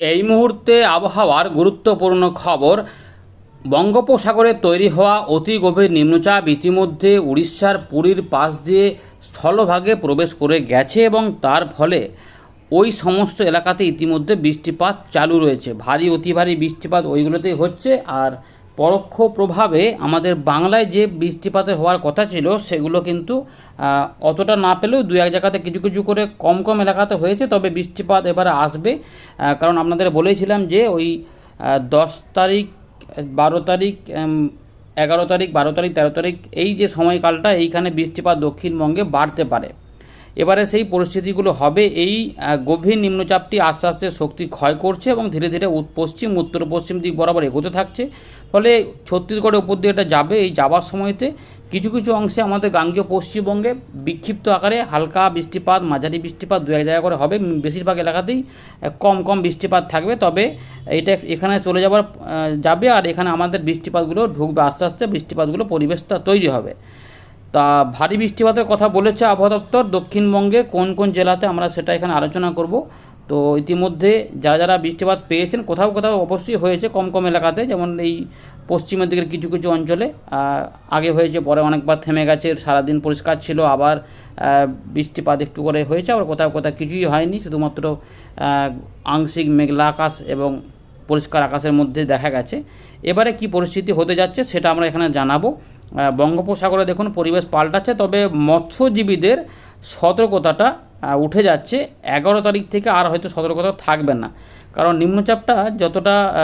এই মুহূর্তে আবহাওয়ার গুরুত্বপূর্ণ খবর, বঙ্গোপসাগরে তৈরি হওয়া অতি গভীর নিম্নচাপ ইতিমধ্যে উড়িষ্যার পুরীর পাশ দিয়ে স্থলভাগে প্রবেশ করে গেছে এবং তার ফলে ওই সমস্ত এলাকাতে ইতিমধ্যে বৃষ্টিপাত চালু রয়েছে। ভারী, অতি ভারী বৃষ্টিপাত ওইগুলোতেই হচ্ছে। আর পরোক্ষ প্রভাবে আমাদের বাংলায় যে বৃষ্টিপাতের হওয়ার কথা ছিল, সেগুলো কিন্তু অতটা না পেলেও দু এক জায়গাতে কিছু কিছু করে কম কম এলাকাতে হয়েছে। তবে বৃষ্টিপাত এবারে আসবে কারণ আপনাদের বলেছিলাম যে ওই দশ তারিখ, বারো তারিখ এগারো তারিখ, বারো তারিখ, তেরো তারিখ, এই যে সময়কালটা, এইখানে বৃষ্টিপাত দক্ষিণবঙ্গে বাড়তে পারে। এবারে সেই পরিস্থিতিগুলো হবে, এই গভীর নিম্নচাপটি আস্তে আস্তে শক্তি ক্ষয় করছে এবং ধীরে ধীরে পশ্চিম উত্তর পশ্চিম দিক বরাবর এগোতে থাকছে। ফলে ছত্তিশগড়ের উপর দিয়ে এটা যাবে এই যাওয়ার সময়তে কিছু কিছু অংশে আমাদের গাঙ্গীয় পশ্চিমবঙ্গে বিক্ষিপ্ত আকারে হালকা বৃষ্টিপাত, মাঝারি বৃষ্টিপাত দু এক জায়গা করে হবে। বেশিরভাগ এলাকাতেই কম কম বৃষ্টিপাত থাকবে। তবে এটা এখানে চলে যাবার যাবে আর এখানে আমাদের বৃষ্টিপাতগুলো ঢুকবে। আস্তে আস্তে বৃষ্টিপাতগুলো পরিবেশটা তৈরি হবে। তা ভারী বৃষ্টিপাতের কথা বলেছে আবহাওয়া দপ্তর। দক্ষিণবঙ্গে কোন কোন জেলাতে আমরা সেটা এখানে আলোচনা করব। তো ইতিমধ্যে যারা যারা বৃষ্টিপাত পেয়েছেন, কোথাও কোথাও অবশ্যই হয়েছে কম কম এলাকাতে, যেমন এই পশ্চিমের দিকের কিছু কিছু অঞ্চলে। আগে হয়েছে, পরে অনেকবার থেমে গেছে, সারাদিন পরিষ্কার ছিল, আবার বৃষ্টিপাত একটু করে হয়েছে, আবার কোথাও কোথাও কিছুই হয়নি, শুধুমাত্র আংশিক মেঘলা আকাশ এবং পরিষ্কার আকাশের মধ্যে দেখা গেছে। এবারে কি পরিস্থিতি হতে যাচ্ছে সেটা আমরা এখানে জানাব। বঙ্গোপসাগরে দেখুন, পরিবেশ পাল্টাচ্ছে, তবে মৎস্যজীবীদের সতর্কতাটা উঠে যাচ্ছে। এগারো তারিখ থেকে আর হয়তো সতর্কতা থাকবে না। কারণ নিম্নচাপটা যতটা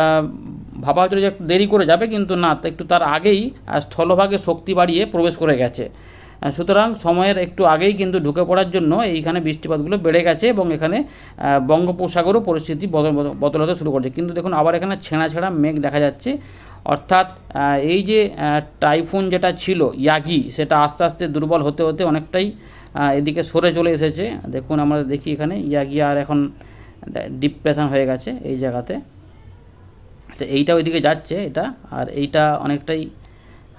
ভাবা হচ্ছিল যে একটু দেরি করে যাবে, কিন্তু না একটু তার আগেই স্থলভাগে শক্তি বাড়িয়ে প্রবেশ করে গেছে। সুতরাং সময়ের একটু আগেই কিন্তু ঢুকে পড়ার জন্য এইখানে বৃষ্টিপাতগুলো বেড়ে গেছে এবং এখানে বঙ্গোপসাগরও পরিস্থিতি বদল বদল- হতে শুরু করছে। কিন্তু দেখুন, আবার এখানে ছেঁড়া ছেঁড়া মেঘ দেখা যাচ্ছে। অর্থাৎ এই যে টাইফুন যেটা ছিল, ইয়াগি, সেটা আস্তে আস্তে দুর্বল হতে হতে অনেকটাই এদিকে সরে চলে এসেছে। দেখুন, আমরা দেখি এখানে ইয়াগি আর এখন ডিপ্রেশন হয়ে গেছে এই জায়গাতে। তো এইটা ওইদিকে যাচ্ছে এটা, আর এইটা অনেকটাই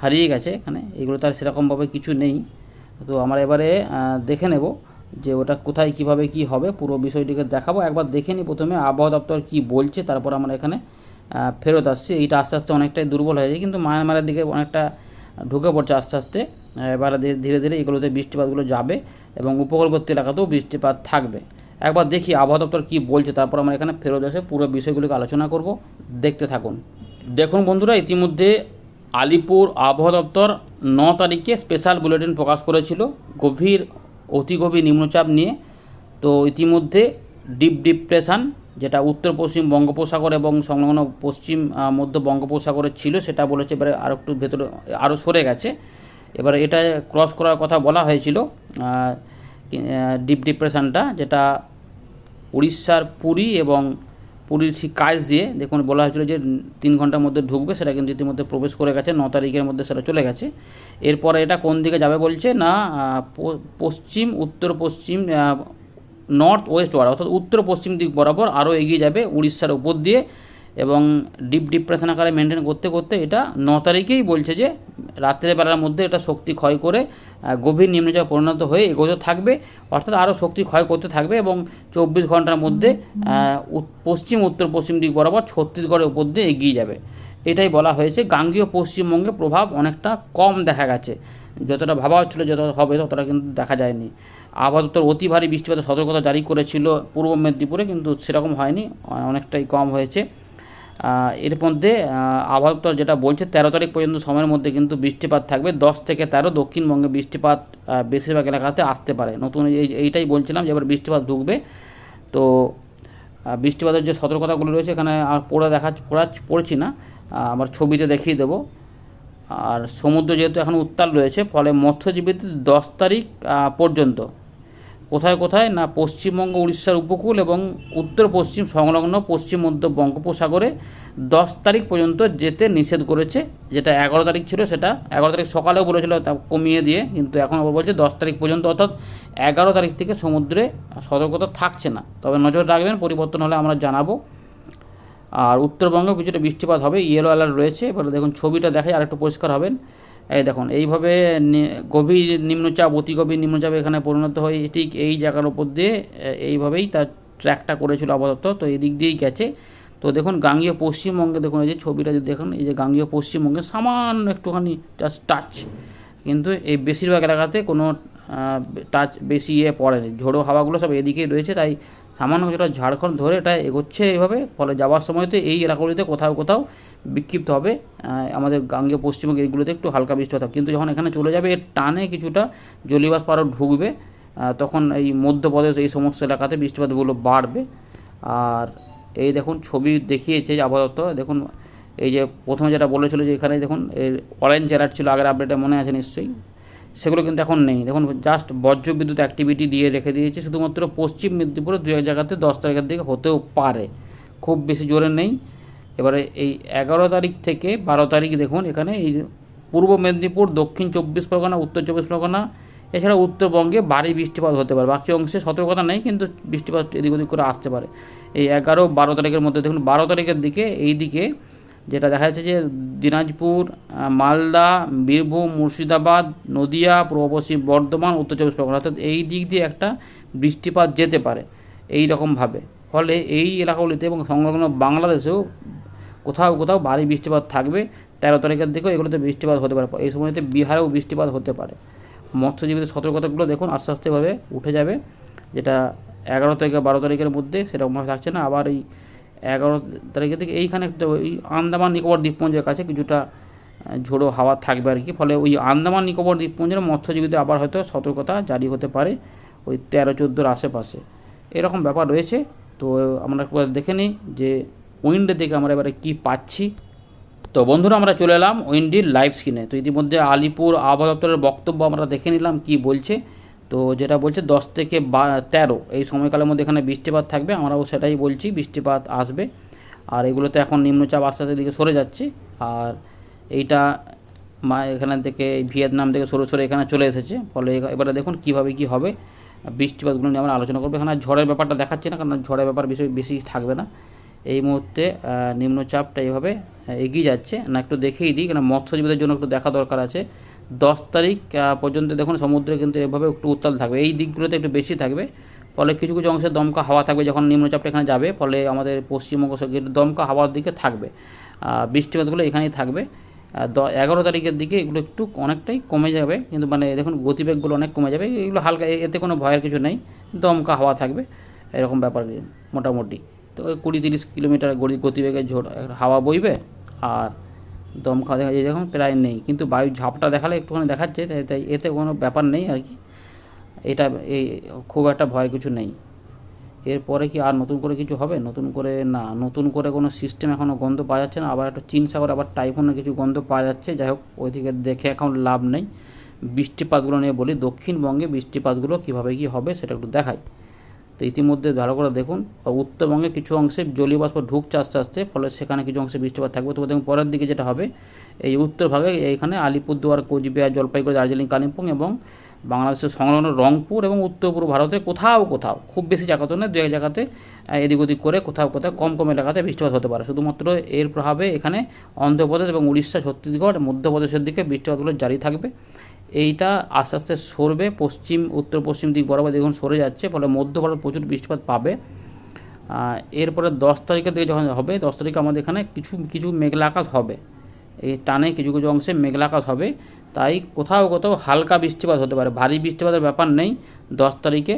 হারিয়ে গেছে এখানে। এগুলো তার সেরকমভাবে কিছু নেই। তো আমরা এবারে দেখে নেব যে ওটা কোথায়, কীভাবে, কি হবে। পুরো বিষয়টিকে দেখাবো। একবার দেখে নিই প্রথমে আবহাওয়া দপ্তর কি বলছে, তারপর আমরা এখানে ফেরত আসছি। এইটা আস্তে আস্তে অনেকটাই দুর্বল হয়ে যায় কিন্তু মায়ানমারের দিকে অনেকটা ঢুকে পড়ছে আস্তে আস্তে। এবারে ধীরে- ধীরে এগুলোতে বৃষ্টিপাতগুলো যাবে এবং উপকূলবর্তী এলাকাতেও বৃষ্টিপাত থাকবে। একবার দেখি আবহাওয়া দপ্তর কী বলছে, তারপর আমরা এখানে ফেরত এসে পুরো বিষয়গুলোকে আলোচনা করব। দেখতে থাকুন। দেখুন বন্ধুরা, ইতিমধ্যে আলিপুর আবহাওয়া দপ্তর ন তারিখে স্পেশাল বুলেটিন প্রকাশ করেছিল গভীর, অতি গভীর নিম্নচাপ নিয়ে। তো ইতিমধ্যে ডিপ ডিপ্রেশন যেটা উত্তর, পশ্চিম বঙ্গোপসাগর এবং সংলগ্ন পশ্চিম মধ্য বঙ্গোপসাগরে ছিল, সেটা বলেছে এবারে আরও একটু ভেতরে আরও সরে গেছে। এবারে এটা ক্রস করার কথা বলা হয়েছিল ডিপ ডিপ্রেশনটা যেটা উড়িষ্যার পুরী এবং পুরীর ঠিক কাজ দিয়ে, দেখুন বলা হয়েছিল যে তিন ঘণ্টার মধ্যে ঢুকবে, সেটা কিন্তু ইতিমধ্যে প্রবেশ করে গেছে, ন তারিখের মধ্যে সেটা চলে গেছে। এরপরে এটা কোন দিকে যাবে বলছে না পশ্চিম, উত্তর পশ্চিম নর্থ ওয়েস্ট ওয়ার্ড অর্থাৎ উত্তর পশ্চিম দিক বরাবর আরও এগিয়ে যাবে উড়িষ্যার উপর দিয়ে। এবং ডিপ ডিপ্রেশন আকারে মেনটেন করতে করতে এটা ন তারিখেই বলছে যে রাত্রের বেলার মধ্যে এটা শক্তি ক্ষয় করে গভীর নিম্নচাপে পরিণত হয়ে এগোতে থাকবে। অর্থাৎ আরও শক্তি ক্ষয় করতে থাকবে এবং চব্বিশ ঘণ্টার মধ্যে পশ্চিম, উত্তর, পশ্চিম দিক বরাবর ছত্তিশগড়ের উপর দিয়ে এগিয়ে যাবে। এটাই বলা হয়েছে। গাঙ্গীয় পশ্চিমবঙ্গে প্রভাব অনেকটা কম দেখা গেছে। যতটা ভাবা হচ্ছিল, যত হবে ততটা কিন্তু দেখা যায়নি। দপ্তর অতি ভারী বৃষ্টিপাতের সতর্কতা জারি করেছিল পূর্ব মেদিনীপুরে, কিন্তু সেরকম হয়নি। অনেকটাই কম হয়েছে। এর মধ্যে আবহাওয়া যেটা বলছে, তেরো তারিখ পর্যন্ত সময়ের মধ্যে কিন্তু বৃষ্টিপাত থাকবে। দশ থেকে তেরো দক্ষিণবঙ্গে বৃষ্টিপাত বেশিরভাগ এলাকাতে আসতে পারে। নতুন এই এইটাই বলছিলাম যে এবার বৃষ্টিপাত ঢুকবে। তো বৃষ্টিপাতের যে সতর্কতাগুলো রয়েছে, এখানে আর পড়ে দেখা, পড়া পড়ছি না। আমার ছবিতে দেখিয়ে দেবো। আর সমুদ্র যেহেতু এখন উত্তাল রয়েছে, ফলে মৎস্যজীবীদের দশ তারিখ পর্যন্ত কোথায় কোথায়? না পশ্চিমবঙ্গ, উড়িষ্যার উপকূল এবং উত্তর পশ্চিম সংলগ্ন পশ্চিম মধ্য বঙ্গোপসাগরে দশ তারিখ পর্যন্ত যেতে নিষেধ করেছে। যেটা এগারো তারিখ ছিল সেটা এগারো তারিখ সকালেও বলেছিল, তা কমিয়ে দিয়ে, কিন্তু এখন আবার বলছে দশ তারিখ পর্যন্ত, অর্থাৎ এগারো তারিখ থেকে সমুদ্রে সতর্কতা থাকছে না। তবে নজর রাখবেন, পরিবর্তন হলে আমরা জানাব। আর উত্তরবঙ্গে কিছুটা বৃষ্টিপাত হবে ইয়েলো অ্যালার্ট রয়েছে। এবারে দেখুন, ছবিটা দেখাই আর একটু পরিষ্কার হবেন। এই দেখুন, এইভাবে গভীর নিম্নচাপ, অতি গভীর নিম্নচাপ এখানে পরিণত হয়, ঠিক এই জায়গার উপর দিয়ে এইভাবেই তার ট্র্যাকটা করেছিল আপাতত, তো এই দিক দিয়েই গেছে। তো দেখুন, গাঙ্গীয় পশ্চিমবঙ্গে দেখুন, এই যে ছবিটা যদি দেখুন, এই যে গাঙ্গীয় পশ্চিমবঙ্গে সামান্য একটুখানি জাস্ট টাচ কিন্তু এই বেশিরভাগ এলাকাতে কোনো টাচ বেশি ইয়ে পড়েনি। ঝোড়ো হাওয়াগুলো সব এদিকেই রয়েছে, তাই সামান্য কিছুটা ঝাড়খণ্ড ধরে এটা এগোচ্ছে এইভাবে, ফলে যাওয়ার সময়তে এই এলাকাগুলিতে কোথাও কোথাও বিক্ষিপ্ত হবে আমাদের গাঙ্গীয় পশ্চিমবঙ্গ এইগুলোতে একটু হালকা বৃষ্টি হতে। কিন্তু যখন এখানে চলে যাবে, এর টানে কিছুটা জলীয়বাষ্প আরও ঢুকবে তখন এই মধ্যপ্রদেশ এই সমস্ত এলাকাতে বৃষ্টিপাতগুলো বাড়বে। আর এই দেখুন, ছবি দেখিয়েছে যে আপাতত, দেখুন, এই যে প্রথমে যেটা বলেছিল যে এখানে দেখুন এর অরেঞ্জ অ্যালার্ট ছিল, আগের আপডেটে মনে আছে নিশ্চয়ই। সেগুলো কিন্তু এখন নেই। দেখুন জাস্ট বজ্র বিদ্যুৎ অ্যাক্টিভিটি দিয়ে রেখে দিয়েছে, শুধুমাত্র পশ্চিম মেদিনীপুরে দু এক জায়গাতে দশ তারিখের দিকে হতেও পারে। খুব বেশি জোরে নেই। এবারে এই এগারো তারিখ থেকে বারো তারিখ দেখুন, এখানে এই পূর্ব মেদিনীপুর, দক্ষিণ চব্বিশ পরগনা, উত্তর চব্বিশ পরগনা, এছাড়া উত্তরবঙ্গে ভারী বৃষ্টিপাত হতে পারে। বাকি অংশে সতর্কতা নেই, কিন্তু বৃষ্টিপাত এদিক ওদিক করে আসতে পারে। এই এগারো, বারো তারিখের মধ্যে দেখুন, বারো তারিখের দিকে এই দিকে যেটা দেখা যাচ্ছে যে দিনাজপুর মালদা, বীরভূম, মুর্শিদাবাদ, নদিয়া, পূর্ব পশ্চিম বর্ধমান, উত্তর চব্বিশ পরগনা, অর্থাৎ এই দিক দিয়ে একটা বৃষ্টিপাত যেতে পারে, এই রকমভাবে ফলে এই এলাকাগুলিতে এবং সংলগ্ন বাংলাদেশেও কোথাও কোথাও ভারী বৃষ্টিপাত থাকবে, তেরো তারিখের দিকেও এগুলোতে বৃষ্টিপাত হতে পারে। এই সময়তে বিহারেও বৃষ্টিপাত হতে পারে। মৎস্যজীবীদের সতর্কতাগুলো দেখুন, আস্তে আস্তেভাবে উঠে যাবে। যেটা এগারো থেকে বারো তারিখের মধ্যে সেরকমভাবে থাকছে না। আবার এই এগারো তারিখের থেকে এইখানে একটা ওই আন্দামান নিকোবর দ্বীপপুঞ্জের কাছে কিছুটা ঝোড়ো হাওয়া থাকবে আর কি। ফলে ওই আন্দামান নিকোবর দ্বীপপুঞ্জের মৎস্যজীবীদের আবার হয়তো সতর্কতা জারি হতে পারে ওই তেরো, চোদ্দোর আশেপাশে। এরকম ব্যাপার রয়েছে। তো আমরা দেখে নিই যে উইন্ডের দিকে আমরা এবারে কী পাচ্ছি? তো বন্ধুরা, আমরা চলে এলাম উইন্ডির লাইভ স্ক্রিনে। তো ইতিমধ্যে আলিপুর আবহাওয়া দপ্তরের বক্তব্য আমরা দেখে নিলাম কি বলছে। তো যেটা বলছে, দশ থেকে বা, তেরো এই সময়কালের মধ্যে এখানে বৃষ্টিপাত থাকবে। আমরাও সেটাই বলছি, বৃষ্টিপাত আসবে। আর এগুলোতে এখন নিম্নচাপ আস্তে আস্তে দিকে সরে যাচ্ছে। আর এইটা মা, এখানে থেকে ভিয়েতনাম থেকে সরে সরে এখানে চলে এসেছে। ফলে এবারে দেখুন কীভাবে কী হবে। বৃষ্টিপাতগুলো নিয়ে আমরা আলোচনা করব। এখানে ঝড়ের ব্যাপারটা দেখাচ্ছি না, কারণ ঝড়ের ব্যাপার বেশি বেশি থাকবে না। এই মুহূর্তে নিম্নচাপটা এইভাবে এগিয়ে যাচ্ছে। না, একটু দেখেই দিই কারণ মৎস্যজীবীদের জন্য একটু দেখা দরকার আছে। দশ তারিখ পর্যন্ত দেখুন, সমুদ্রে কিন্তু এভাবে একটু উত্তাল থাকবে। এই দিকগুলোতে একটু বেশি থাকবে। ফলে কিছু কিছু অংশে দমকা হাওয়া থাকবে যখন নিম্নচাপটা এখানে যাবে। ফলে আমাদের পশ্চিমবঙ্গ সঙ্গে দমকা হাওয়ার দিকে থাকবে। বৃষ্টিপাতগুলো এখানেই থাকবে। এগারো তারিখের দিকে এগুলো একটু অনেকটাই কমে যাবে। কিন্তু মানে দেখুন, গতিবেগগুলো অনেক কমে যাবে। এগুলো হালকা এতে কোনো ভয়ের কিছু নেই। দমকা হাওয়া থাকবে। এরকম ব্যাপার মোটামুটি। তো কুড়ি তিরিশ কিলোমিটার গড়ি- গতিবেগে ঝোড় হাওয়া বইবে আর দমকা দেখা যায় যখন প্রায় নেই। কিন্তু বায়ু ঝাপটা দেখালে একটুখানি দেখাচ্ছে, তাই তাই এতে কোনো ব্যাপার নেই আর কি। এটা এই খুব একটা ভয় কিছু নেই। এরপরে কি আর নতুন করে কিছু হবে? নতুন করে না। নতুন করে কোনো সিস্টেম এখনও গন্ধ পাওয়া যাচ্ছে না। আবার একটা চীন সাগর আবার টাইফুনের কিছু গন্ধ পাওয়া যাচ্ছে। যাই হোক, ওইদিকে দেখে এখন লাভ নেই। বৃষ্টিপাতগুলো নিয়ে বলি, দক্ষিণবঙ্গে বৃষ্টিপাতগুলো কীভাবে কী হবে সেটা একটু দেখাই। তো ইতিমধ্যে ভালো করে দেখুন উত্তরবঙ্গে কিছু অংশে জলীয় বাষ্প ঢুকছে আস্তে আস্তে, ফলে সেখানে কিছু অংশে বৃষ্টিপাত থাকবে। তো দেখুন, পরের দিকে যেটা হবে, এই উত্তর ভাগে এইখানে আলিপুরদুয়ার, কোচবিহার, জলপাইগুড়ি, দার্জিলিং, কালিম্পং এবং বাংলাদেশের সংলগ্ন রংপুর এবং উত্তর পূর্ব ভারতের কোথাও কোথাও, খুব বেশি জায়গাতে নয়, দু এক জায়গাতে এদিক ওদিক করে কোথাও কোথাও কম কম এলাকাতে বৃষ্টিপাত হতে পারে। শুধুমাত্র এর প্রভাবে এখানে অন্ধ্রপ্রদেশ এবং উড়িষ্যা, ছত্তিশগড়, মধ্যপ্রদেশের দিকে বৃষ্টিপাতগুলো জারি থাকবে। এইটা আস্তে আস্তে সরবে, পশ্চিম, উত্তর, পশ্চিম দিক বরাবর দেখুন সরে যাচ্ছে, ফলে মধ্য ভারত প্রচুর বৃষ্টিপাত পাবে। এরপরে দশ তারিখের দিকে যখন হবে, দশ তারিখে আমাদের এখানে কিছু কিছু মেঘলা আকাশ হবে। এই টানে কিছু কিছু অংশে মেঘলা আকাশ হবে। তাই কোথাও কোথাও হালকা বৃষ্টিপাত হতে পারে, ভারী বৃষ্টিপাতের ব্যাপার নেই দশ তারিখে।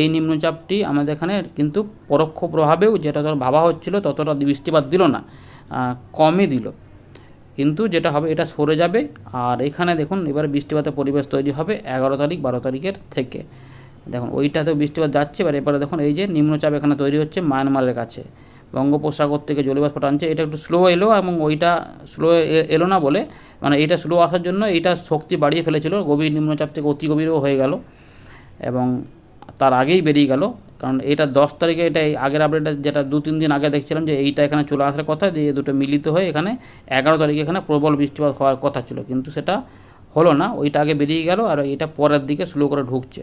এই নিম্নচাপটি আমাদের এখানে কিন্তু পরোক্ষ প্রভাবেও যেটা ধর ভাবা হচ্ছিল, ততটা বৃষ্টিপাত দিল না কমই দিল। কিন্তু যেটা হবে, এটা সরে যাবে। আর এখানে দেখুন, এবার বৃষ্টিপাতের পরিবেশ তৈরি হবে এগারো তারিখ, বারো তারিখের থেকে। দেখুন, ওইটাতেও বৃষ্টিপাত যাচ্ছে। এবার এবারে দেখুন, এই যে নিম্নচাপ এখানে তৈরি হচ্ছে মায়ানমারের কাছে। বঙ্গোপসাগর থেকে জলীয়বাষ্প টানছে এটা একটু স্লো এলো এবং ওইটা স্লো এলো না বলে মানে এটা স্লো আসার জন্য এইটা শক্তি বাড়িয়ে ফেলেছিল। গভীর নিম্নচাপ থেকে অতি গভীরও হয়ে গেল এবং তার আগেই বেরিয়ে গেল। কারণ এটা দশ তারিখে এটা আগের আপডেটটা যেটা দু, তিন দিন আগে দেখছিলাম যে এইটা এখানে চলে আসার কথা দিয়ে দুটো মিলিত হয়ে এখানে এগারো তারিখে এখানে প্রবল বৃষ্টিপাত হওয়ার কথা ছিল। কিন্তু সেটা হলো না, ওইটা আগে বেরিয়ে গেল আর এটা পরের দিকে স্লো করে ঢুকছে।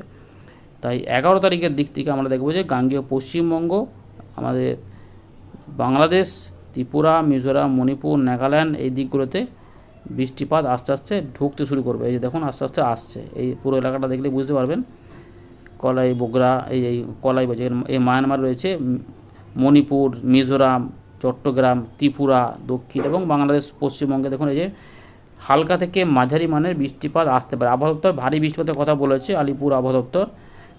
তাই এগারো তারিখের দিক থেকে আমরা দেখব যে গাঙ্গীয় পশ্চিমবঙ্গ, আমাদের বাংলাদেশ, ত্রিপুরা, মিজোরাম, মণিপুর, নাগাল্যান্ড এই দিকগুলোতে বৃষ্টিপাত আস্তে আস্তে ঢুকতে শুরু করবে। এই যে দেখুন আস্তে আস্তে আসছে। এই পুরো এলাকাটা দেখলে বুঝতে পারবেন। কলাই বোগরা এই এই কলাই বলছে এই মায়ানমার রয়েছে মণিপুর, মিজোরাম, চট্টগ্রাম, ত্রিপুরা, দক্ষিণ এবং বাংলাদেশ, পশ্চিমবঙ্গে। দেখুন এই যে হালকা থেকে মাঝারি মানের বৃষ্টিপাত আসতে পারে। আবহাওয়া দপ্তর ভারী বৃষ্টিপাতের কথা বলেছে, আলিপুর আবহাওয়া দপ্তর।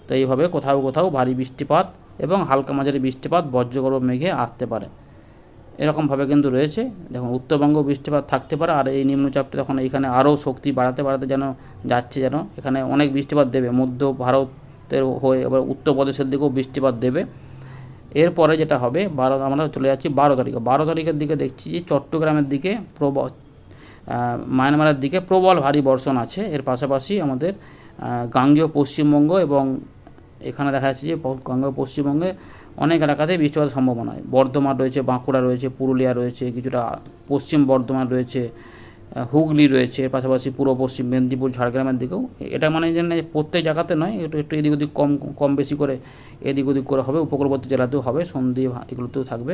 তো এইভাবে কোথাও কোথাও ভারী বৃষ্টিপাত এবং হালকা মাঝারি বৃষ্টিপাত, বজ্রগর্ভ মেঘে আসতে পারে। এরকমভাবে কিন্তু রয়েছে। দেখুন, উত্তরবঙ্গ বৃষ্টিপাত থাকতে পারে, আর এই নিম্নচাপটা তখন এখানে আরও শক্তি বাড়াতে বাড়াতে যেন যাচ্ছে যেন, এখানে অনেক বৃষ্টিপাত দেবে। মধ্য ভারতের হয়ে এবার উত্তরপ্রদেশের দিকেও বৃষ্টিপাত দেবে। এরপরে যেটা হবে, বারো, আমরা চলে যাচ্ছি বারো তারিখে। বারো তারিখের দিকে দেখছি যে চট্টগ্রামের দিকে প্রবল মায়ানমারের দিকে প্রবল ভারী বর্ষণ আছে। এর পাশাপাশি আমাদের গাঙ্গেয় পশ্চিমবঙ্গ এবং এখানে দেখা যাচ্ছে যে গাঙ্গেয় পশ্চিমবঙ্গে অনেক এলাকাতে বৃষ্টিপাতের সম্ভাবনা হয়। বর্ধমান রয়েছে, বাঁকুড়া রয়েছে, পুরুলিয়া রয়েছে, কিছুটা পশ্চিম বর্ধমান রয়েছে হুগলি রয়েছে, পাশাপাশি পূর্ব পশ্চিম মেদিনীপুর, ঝাড়গ্রামের দিকেও। এটা মানে যে প্রত্যেক জায়গাতে নয়, একটু একটু এদিক ওদিক কম কম বেশি করে এদিক ওদিক করে হবে, উপকূলবর্তী জেলাতেও হবে, সন্ধ্যে এগুলোতেও থাকবে।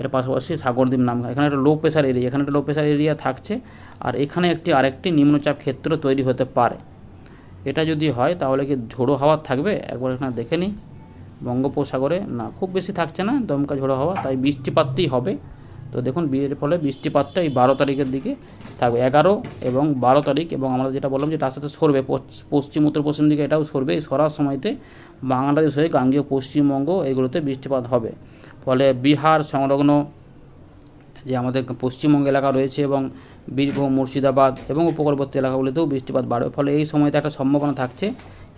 এর পাশাপাশি সাগরদ্বীপ নাম এখানে একটা লো প্রেশার এরিয়া এখানে একটা লো প্রেশার এরিয়া থাকছে, আর এখানে একটি, আরেকটি নিম্নচাপ ক্ষেত্র তৈরি হতে পারে। এটা যদি হয়, তাহলে কি ঝোড়ো হাওয়া থাকবে? একবার এখানে দেখে নিই। বঙ্গোপসাগরে না, খুব বেশি থাকছে না, দমকা ঝোড়ো হাওয়া, তাই বৃষ্টিপাতই হবে। তো দেখুন বিয়ের ফলে বৃষ্টিপাতটা এই বারো তারিখের দিকে থাকবে। এগারো এবং বারো তারিখ এবং আমরা যেটা বললাম যে তার সাথে সরবে পশ্চিম, উত্তর, পশ্চিম দিকে এটাও সরবে। এই সরার সময়তে বাংলাদেশ হয়ে গাঙ্গীয়, পশ্চিমবঙ্গ এগুলোতে বৃষ্টিপাত হবে। ফলে বিহার সংলগ্ন যে আমাদের পশ্চিমবঙ্গ এলাকা রয়েছে এবং বীরভূম, মুর্শিদাবাদ এবং উপকূলবর্তী এলাকাগুলিতেও বৃষ্টিপাত বাড়বে। ফলে এই সময়তে একটা সম্ভাবনা থাকছে।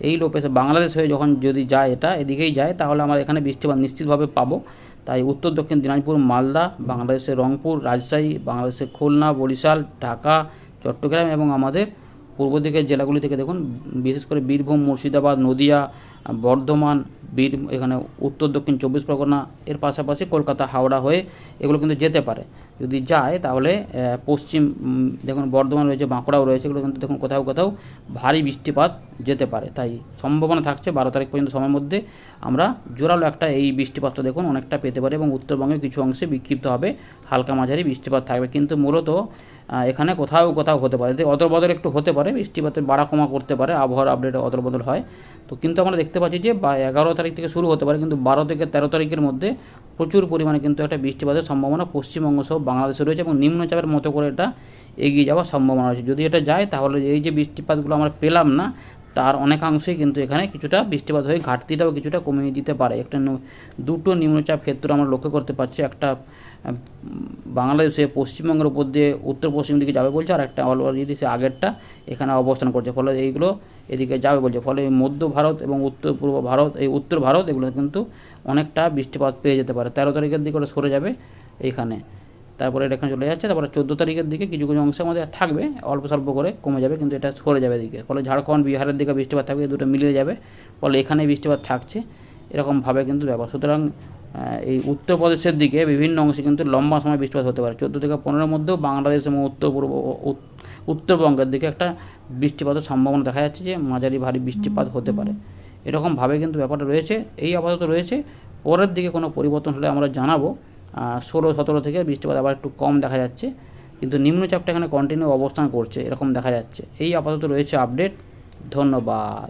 এই লোপেসে বাংলাদেশ হয়ে যখন যদি যায় এটা, এদিকেই যায়, তাহলে আমরা এখানে বৃষ্টিপাত নিশ্চিতভাবে পাবো। তাই উত্তর দক্ষিণ দিনাজপুর, মালদা বাংলাদেশের রংপুর, রাজশাহী বাংলাদেশের খুলনা, বরিশাল, ঢাকা, চট্টগ্রাম এবং আমাদের পূর্ব দিকের জেলাগুলি থেকে দেখুন, বিশেষ করে বীরভূম, মুর্শিদাবাদ, নদিয়া, বর্ধমান, বীর এখানে উত্তর দক্ষিণ চব্বিশ পরগনা, এর পাশাপাশি কলকাতা, হাওড়া হয়ে এগুলো কিন্তু যেতে পারে। যদি যায়, তাহলে পশ্চিম দেখুন, বর্ধমান রয়েছে, বাঁকুড়াও রয়েছে, এগুলো কিন্তু দেখুন, কোথাও কোথাও ভারী বৃষ্টিপাত যেতে পারে। তাই সম্ভাবনা থাকছে, বারো তারিখ পর্যন্ত সময়ের মধ্যে আমরা জোরালো একটা এই বৃষ্টিপাতটা দেখুন অনেকটা পেতে পারি এবং উত্তরবঙ্গের কিছু অংশে বিক্ষিপ্ত হবে, হালকা মাঝারি বৃষ্টিপাত থাকবে। কিন্তু মূলত এখানে কোথাও কোথাও হতে পারে। অদল বদল একটু হতে পারে বৃষ্টিপাতের বাড়া কমা করতে পারে, আবহাওয়ার আপডেটে অদল বদল হয়। তো কিন্তু আমরা দেখতে পাচ্ছি যে, বা এগারো তারিখ থেকে শুরু হতে পারে, কিন্তু বারো থেকে তেরো তারিখের মধ্যে প্রচুর পরিমাণে কিন্তু একটা বৃষ্টিপাতের সম্ভাবনা পশ্চিমবঙ্গ সহ বাংলাদেশে রয়েছে এবং নিম্নচাপের মতো করে এটা এগিয়ে যাওয়ার সম্ভাবনা রয়েছে। যদি এটা যায়, তাহলে এই যে বৃষ্টিপাতগুলো আমরা পেলাম না, তার অনেকাংশেই কিন্তু এখানে কিছুটা বৃষ্টিপাত হয়ে ঘাটতিটাও কিছুটা কমিয়ে দিতে পারে। একটা দুটো নিম্নচাপ ক্ষেত্র আমরা লক্ষ্য করতে পারছি। একটা বাংলাদেশে পশ্চিমবঙ্গের উপর দিয়ে উত্তর পশ্চিম দিকে যাবে বলছে, আর একটা অলরেডি সে আগেরটা এখানে অবস্থান করছে। ফলে এইগুলো এদিকে যাবে বলছে। ফলে মধ্য ভারত এবং উত্তর পূর্ব ভারত, এই উত্তর ভারত এগুলো কিন্তু অনেকটা বৃষ্টিপাত পেয়ে যেতে পারে। তেরো তারিখের দিকে ওটা সরে যাবে এইখানে। তারপরে এটা এখানে চলে যাচ্ছে। তারপরে চোদ্দ তারিখের দিকে কিছু কিছু অংশে আমাদের থাকবে, অল্প স্বল্প করে কমে যাবে, কিন্তু এটা সরে যাবে এদিকে। ফলে ঝাড়খণ্ড, বিহারের দিকে বৃষ্টিপাত থাকবে দুটো মিলিয়ে যাবে। ফলে এখানে বৃষ্টিপাত থাকছে। এরকমভাবে কিন্তু ব্যাপার। সুতরাং এই উত্তরপ্রদেশের দিকে বিভিন্ন অংশে কিন্তু লম্বা সময় বৃষ্টিপাত হতে পারে। চোদ্দ থেকে পনেরোর মধ্যেও বাংলাদেশ এবং উত্তর পূর্ব উত্তরবঙ্গের দিকে একটা বৃষ্টিপাতের সম্ভাবনা দেখা যাচ্ছে যে মাঝারি ভারী বৃষ্টিপাত হতে পারে। এরকমভাবে কিন্তু ব্যাপারটা রয়েছে। এই আপাতত রয়েছে। পরের দিকে কোনো পরিবর্তন হলে আমরা জানাব। ষোলো সতেরো থেকে বৃষ্টিপাত আবার একটু কম দেখা যাচ্ছে। কিন্তু নিম্নচাপটা এখানে কন্টিনিউ অবস্থান করছে, এরকম দেখা যাচ্ছে। এই আপাতত রয়েছে আপডেট ধন্যবাদ।